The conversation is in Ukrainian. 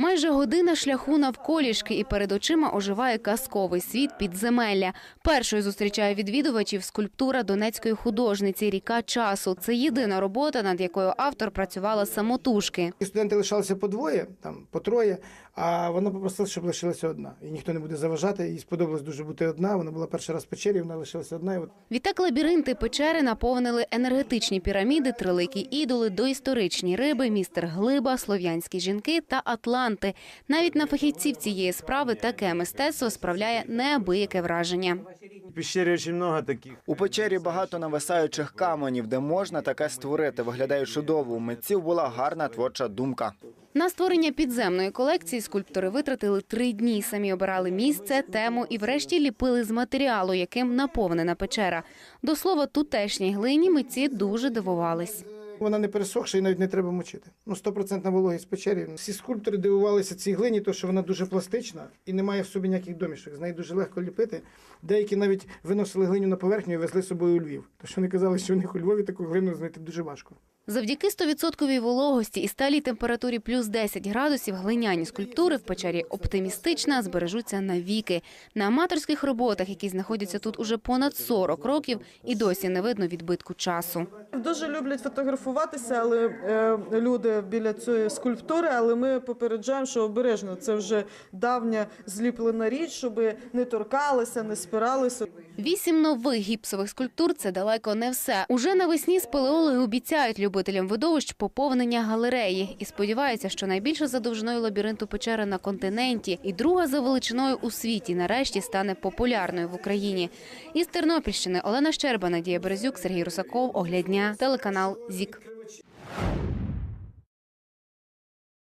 Майже година шляху навколішки, і перед очима оживає казковий світ підземелля. Першою зустрічає відвідувачів скульптура донецької художниці Ріка часу. Це єдина робота, над якою автор працювала самотужки. І студенти лишалися по двоє, там по троє, а вона попросила, щоб лишилася одна. І ніхто не буде заважати. Їй сподобалось дуже бути одна. Вона була перший раз в печері, вона лишилася одна. І от Відтак лабіринти печери наповнили енергетичні піраміди, триликі ідоли, доісторичні риби, містер Глиба, слов'янські жінки та атланти. Навіть на фахівців цієї справи таке мистецтво справляє неабияке враження. Очень много таких. У печері багато нависаючих каменів, де можна таке створити. Виглядає чудово. У митців була гарна творча думка. На створення підземної колекції скульптори витратили три дні. Самі обирали місце, тему і, врешті, ліпили з матеріалу, яким наповнена печера. До слова, тутешній глині митці дуже дивувались. Вона не пересохша і навіть не треба мочити. Ну, стопроцентна вологість печері. Всі скульптори дивувалися цій глині, тому що вона дуже пластична і не має в собі ніяких домішок. З неї дуже легко ліпити. Деякі навіть виносили глиню на поверхню і везли з собою у Львів. Тому вони казали, що у них у Львові таку глину знайти дуже важко. Завдяки 100% вологості і сталій температурі плюс 10 градусів глиняні скульптури в печері оптимістично збережуться навіки. На аматорських роботах, які знаходяться тут уже понад 40 років, і досі не видно відбитку часу. Дуже люблять фотографуватися, але е, люди біля цієї скульптури, але ми попереджаємо, що обережно це вже давня зліплена річ, щоб не торкалися, не спиралися. Вісім нових гіпсових скульптур це далеко не все. Уже навесні спелеологи обіцяють любителям видовищ поповнення галереї і сподіваються, що найбільша за довжиною лабіринту печери на континенті і друга за величиною у світі нарешті стане популярною в Україні. Із Тернопільщини Олена Щерба, Надія Березюк, Сергій Русаков, Оглядня, телеканал ЗІК.